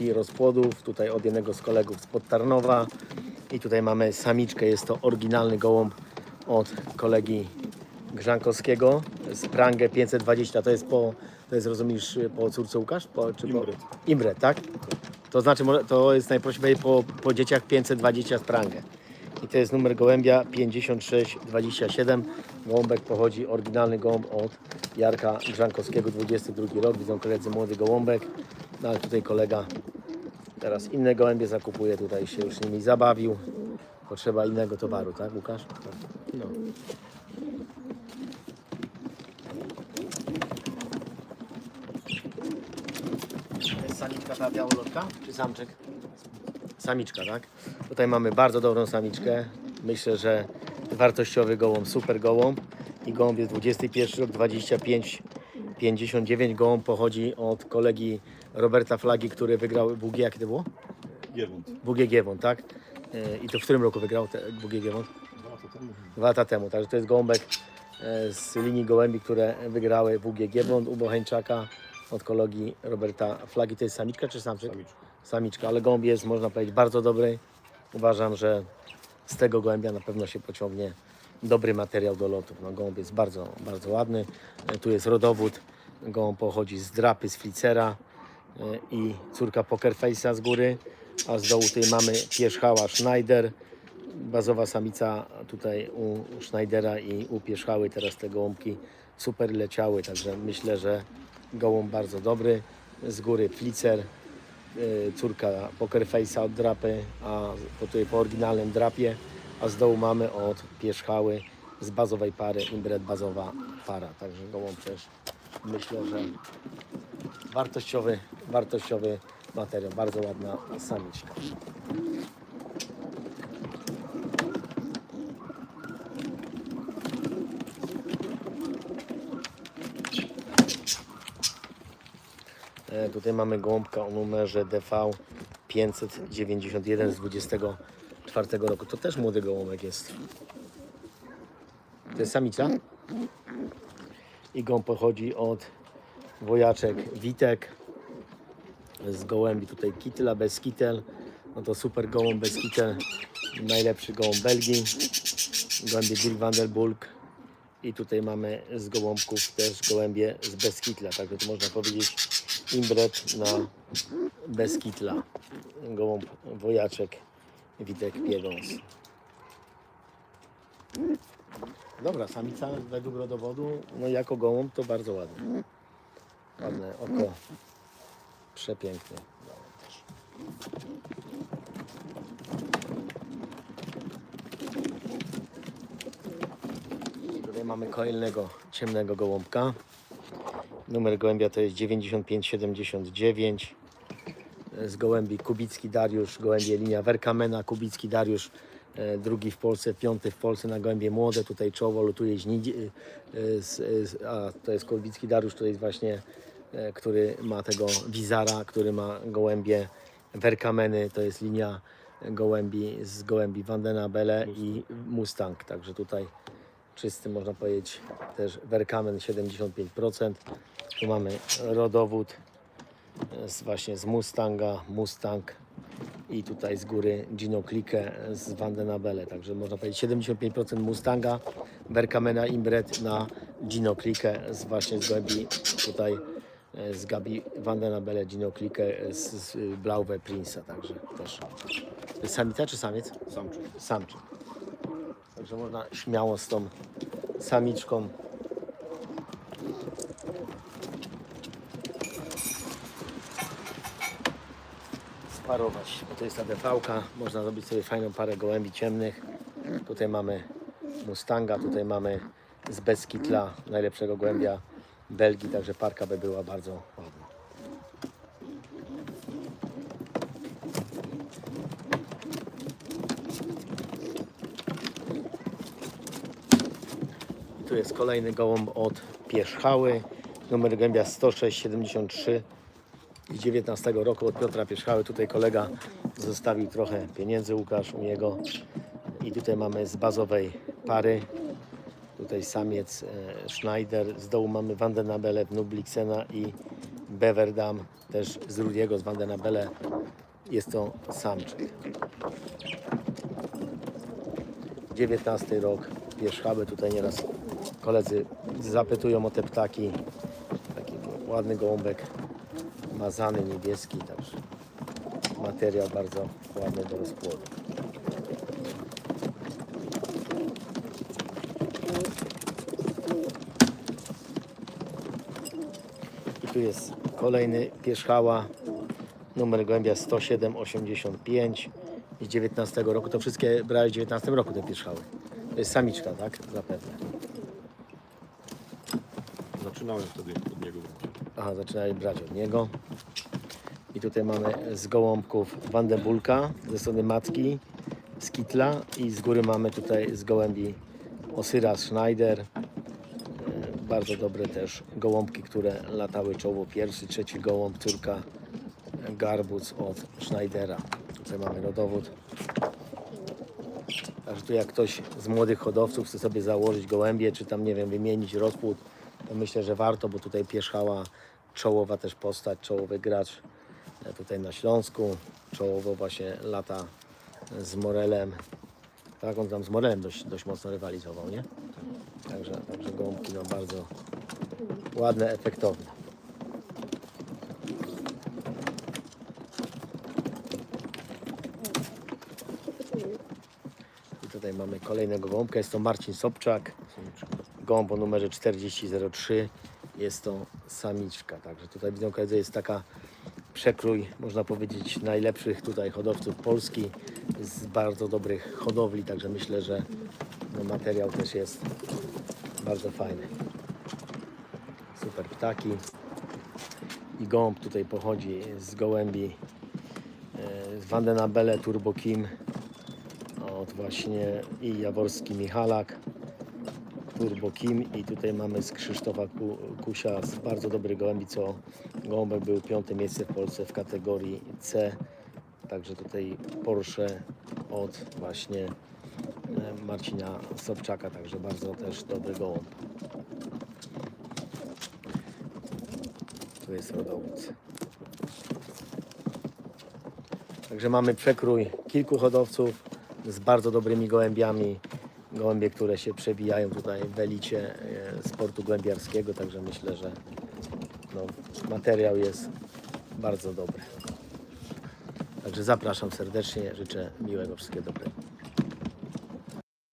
i rozpłodów, tutaj od jednego z kolegów z Podtarnowa i tutaj mamy samiczkę, jest to oryginalny gołąb od kolegi Grzankowskiego z Prangę 520, to jest po, to jest rozumiesz po córce Łukasz? Po, czy. Po, Imbret, tak? To znaczy to jest najprościej po, po dzieciach 520 z Prangę. I to jest numer gołębia 5627. Gołąbek pochodzi, oryginalny gołąb od Jarka Grzankowskiego, 22 rok. Widzą koledzy młody gołąbek. No ale tutaj kolega teraz inne gołębie zakupuje, tutaj się już nimi zabawił. Potrzeba innego towaru, tak Łukasz? No. To jest samiczka ta białolotka, czy samczyk? Samiczka, tak? Tutaj mamy bardzo dobrą samiczkę. Myślę, że wartościowy gołąb, super gołąb. I gołąb jest 21 rok, 25, 59. Gołąb pochodzi od kolegi Roberta Flagi, który wygrał WG, jakie to było? Giewont. WG Giewon, tak? E, I to w którym roku wygrał te WG Giewon? Dwa lata temu. Dwa lata temu. Także to jest gołąbek e, z linii gołębi, które wygrały WG Giewon u Bocheńczaka od kolegi Roberta Flagi. To jest samiczka czy samczyk? Samiczka. Samiczka, ale gołąb jest, można powiedzieć, bardzo dobry. Uważam, że z tego gołębia na pewno się pociągnie dobry materiał do lotów. No, gołąb jest bardzo, bardzo ładny. E, Tu jest rodowód. Gołąb pochodzi z drapy, z flicera i córka Poker Face'a z góry. A z dołu tutaj mamy pierzchała Schneider. Bazowa samica tutaj u Schneidera i u pierzchały. Teraz te gołąbki super leciały, także myślę, że gołąb bardzo dobry. Z góry flicer, y, córka Poker Face'a od drapy, a po, tutaj po oryginalnym drapie, a z dołu mamy od pierzchały z bazowej pary imbret bazowa para. Także gołąb też myślę, że wartościowy, wartościowy materiał, bardzo ładna samiczka. E, Tutaj mamy gołąbka o numerze DV 591 z 24 roku. To też młody gołąbek jest. To jest samica. I gołąb pochodzi od wojaczek Witek z gołębi tutaj kitla bez kitel. No to super gołąb bez kitel. Najlepszy gołąb Belgii. Gołębie Dirk van der Bulk. I tutaj mamy z gołąbków też gołębie z Beskitla, także to można powiedzieć imbret na Beskitla. Gołąb wojaczek Witek Piegąs. Dobra, samica według rodowodu, no jako gołąb to bardzo ładny. Ładne oko, też. Tutaj mamy kolejnego ciemnego gołąbka. Numer gołębia to jest 9579. Z gołębi Kubicki Dariusz, gołębie linia Werkamena, Kubicki Dariusz, e, drugi w Polsce, piąty w Polsce na gołębie młode. Tutaj czoło lutuje źnidzi, e, z, a to jest Kubicki Dariusz, to jest właśnie, e, który ma tego Wizara, który ma gołębie Werkameny, to jest linia gołębi z gołębi Vandena Belle i Mustang. Także tutaj czysty, można powiedzieć, też Werkamen 75%. Tu mamy rodowód z, właśnie z Mustanga, Mustang i tutaj z góry Gino Clique z Vandenabelle. Także można powiedzieć 75% Mustanga, Werkamena Imbret na Gino Clique z właśnie z gołębi tutaj e, z Gabi Vandenabelle, Gino Clique z, z Blauwe Prince'a. Także też. Samica czy samiec? Samczyk. Samczyk. Także można śmiało z tą samiczką sparować. To jest ta DV-ka. Można zrobić sobie fajną parę gołębi ciemnych. Tutaj mamy Mustanga, tutaj mamy z Beskitla, najlepszego gołębia Belgii, także parka by była bardzo ładna. I tu jest kolejny gołąb od Pierzchały, numer gołębia 10673 z 19 roku od Piotra Pierzchały. Tutaj kolega zostawił trochę pieniędzy, Łukasz u niego. I tutaj mamy z bazowej pary. Tutaj samiec e, Schneider, z dołu mamy Vandenabelle, Nubliksena i Beverdam, też z Rudiego, z Vandenabele. Jest to samczyk. 19 rok, Pierzchaby, tutaj nieraz koledzy zapytują o te ptaki. Taki ładny gołąbek, mazany, niebieski, także materiał bardzo ładny do rozpłodu. Tu jest kolejny pierzchała, numer gołębia 10785 i z 19 roku. To wszystkie brałeś w 19 roku te pierzchały. To jest samiczka, tak? Zapewne. Zaczynałem wtedy od niego. Aha, zaczynali brać od niego. I tutaj mamy z gołąbków Wandebulka ze strony matki, z Kitla i z góry mamy tutaj z gołębi Osyra Schneider. Bardzo dobre też gołąbki, które latały czoło pierwszy, trzeci gołąb, córka Garbuc od Schneidera. Tutaj mamy rodowód. Także tu jak ktoś z młodych hodowców chce sobie założyć gołębie, czy tam nie wiem, wymienić rozpłód, to myślę, że warto, bo tutaj pierzchała czołowa też postać, czołowy gracz e, tutaj na Śląsku. Czołowo właśnie lata z Morelem. Tak, on tam z Morelem dość, dość mocno rywalizował, nie? Także, no bardzo ładne, efektowne. I tutaj mamy kolejnego gołąbka, jest to Marcin Sobczak. Gołąb o numerze 4003. Jest to samiczka, także tutaj widzą jest taka przekrój, można powiedzieć, najlepszych tutaj hodowców Polski z bardzo dobrych hodowli, także myślę, że no, materiał też jest bardzo fajny. Super ptaki. I gołąb tutaj pochodzi z gołębi e, Vandenabele Turbo Kim od właśnie i Jaworski Michalak Turbo Kim i tutaj mamy z Krzysztofa Ku- Kusia z bardzo dobrych gołębi, co gołąbek był piąte miejsce w Polsce w kategorii C. Także tutaj Porsche od właśnie Marcina Sobczaka, także bardzo też dobry gołąb. Tu jest rodowód. Także mamy przekrój kilku hodowców z bardzo dobrymi gołębiami. Gołębie, które się przewijają tutaj w elicie e, sportu głębiarskiego, także myślę, że no, materiał jest bardzo dobry. Także zapraszam serdecznie, życzę miłego wszystkiego dobrego.